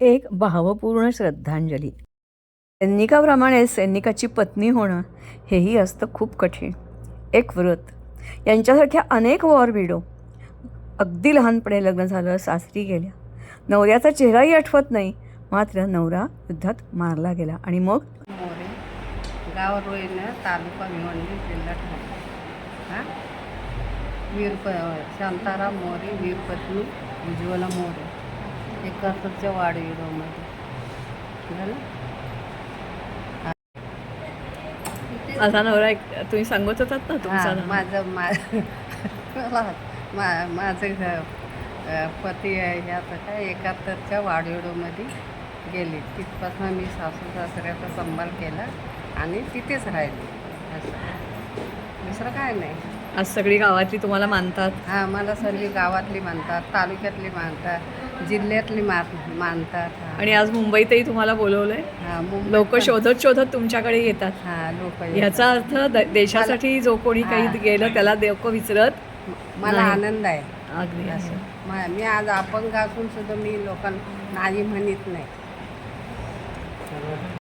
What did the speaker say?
एक भावपूर्ण श्रद्धांजली. सैनिकाप्रमाणे सैनिकाची पत्नी होणं हेही असतं खूप कठीण. एक व्रत. यांच्यासारख्या अनेक वॉर विडो. अगदी लहानपणे लग्न झालं सासरी गेल्या. नवऱ्याचा चेहराही आठवत नाही मात्र नवरा युद्धात मारला गेला आणि मग? मोरे. गाव रोईनं तालुका भिवंडी जिल्हा ठाणे. हां? वीर प शांताराम मोरे वीरपत्नी उज्ज्वला मोरे. एकाहत्तरच्या वाडीमध्ये झालं? माझा नवरा एक तुम्ही सांगत होतात ना तुमचा हां नवरा. माझं मा माझं घ- अ, पती आहे ह्याचं काय एकाहत्तरच्या वाडीवडोमध्ये गेली. तिथपासून मी सासू सासऱ्याचा सांभाळ केला आणि तिथेच राहिली. असं. दुसरं काय नाही. आज सगळी गावातली तुम्हाला मानतात? हां मला सर्व गावातली मानतात तालुक्यातली मानतात. जिल्ह्यातली मा मानतात. आणि आज मुंबईतही तुम्हाला बोलवलंय. हां लोक शोधत शोधत तुमच्याकडे येतात. हां लोक ह्याचा अर्थ देशासाठी जो कोणी काही. गेलं त्याला देवको विसरत मला. आनंद आहे. अगदी असं. मा- मी आज अपंग असून सुद्धा मी लोकांना नाही म्हणत नाही.